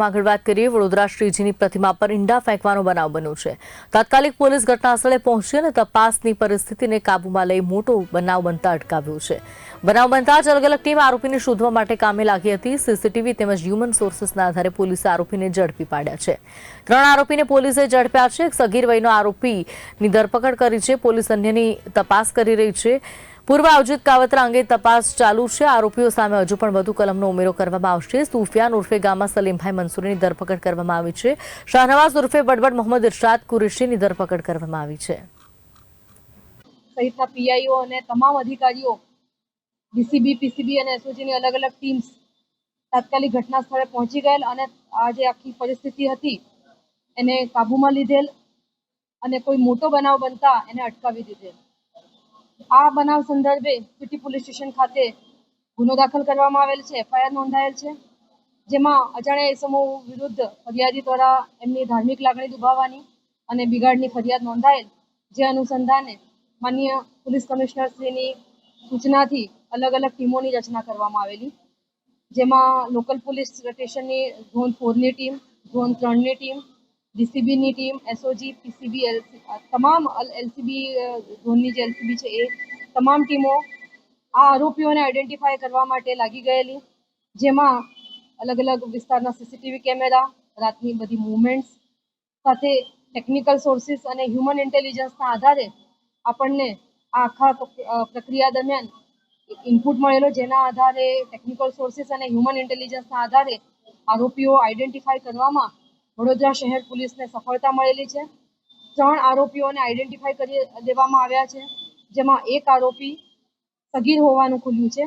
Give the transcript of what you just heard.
આગળ વાત કરીએ, વડોદરા શ્રીજીની પ્રતિમા પર ઈંડા ફેંકવાનો બનાવ બન્યો છે. તાત્કાલિક પોલીસ ઘટના સ્થળે પહોંચી અને તપાસની પરિસ્થિતિને કાબૂમાં લઈ મોટો બનાવ બનતા અટકાવ્યો છે. બનાવ બનતા જ અલગ અલગ ટીમ આરોપીને શોધવા માટે કામે લાગી હતી. સીસીટીવી તેમજ હ્યુમન સોર્સિસના આધારે પોલીસે આરોપીને ઝડપી પાડ્યા છે. ત્રણ આરોપીને પોલીસે ઝડપ્યા છે. એક સગીર વયનો આરોપીની ધરપકડ કરી છે. પોલીસ અન્યની તપાસ કરી રહી છે. પૂર્વ આયોજિત કાવતરા અંગે તપાસ ચાલુ છે. આરોપીઓ સામે હજુ પણ વધુ કલમનો ઉમેરો કરવામાં આવશે. સુફિયાન ઉર્ફે ગામા સલીમભાઈ મંસૂરીની ધરપકડ કરવામાં આવી છે. શાહનવાઝ ઉર્ફે બડબડ મોહમ્મદ ઇરશાદ કુરેશીની ધરપકડ કરવામાં આવી છે. સહિતના પીઆઈઓ અને તમામ અધિકારીઓ, ડીસીબી, પીસીબી અને એસઓજીની અલગ અલગ ટીમ્સ તાત્કાલિક ઘટના સ્થળે પહોંચી ગયેલ અને આ જે આખી પરિસ્થિતિ હતી, એને કાબૂમાં લીધેલ અને કોઈ મોટો બનાવ બનતા એને અટકાવી દીધેલ. આ બનાવ સંદર્ભે સિટી પોલીસ સ્ટેશન ખાતે ગુનો દાખલ કરવામાં આવેલ છે. એફઆઈઆર નોંધાયેલ છે, જેમાં અજાણ્યા એસમો વિરુદ્ધ ફરિયાદી દ્વારા એમની ધાર્મિક લાગણી દુભાવવાની અને બિગાડની ફરિયાદ નોંધાયેલ, જે અનુસંધાને માન્ય પોલીસ કમિશનર શ્રીની સૂચનાથી અલગ અલગ ટીમોની રચના કરવામાં આવેલી, જેમાં લોકલ પોલીસ સ્ટેશનની ઝોન ફોરની ટીમ, ઝોન ત્રણની ટીમ ડીસીબીની ટીમ એસઓજી પીસીબી તમામ એલસીબી ઝોનની જે એલસીબી છે એ તમામ ટીમો આ આરોપીઓને આઈડેન્ટિફાય કરવા માટે લાગી ગયેલી, જેમાં અલગ અલગ વિસ્તારના સીસીટીવી કેમેરા, રાતની બધી મુવમેન્ટ્સ સાથે ટેકનિકલ સોર્સિસ અને હ્યુમન ઇન્ટેલિજન્સના આધારે આપણને આ આખા પ્રક્રિયા દરમિયાન ઇનપુટ મળેલો, જેના આધારે ટેકનિકલ સોર્સિસ અને હ્યુમન ઇન્ટેલિજન્સના આધારે આરોપીઓ આઈડેન્ટિફાય કરવામાં વડોદરા શહેર પોલીસને સફળતા મળેલી છે. ત્રણ આરોપીઓને આઈડેન્ટિફાય કરી દેવામાં આવ્યા છે, જેમાં એક આરોપી સગીર હોવાનું ખુલ્યું છે.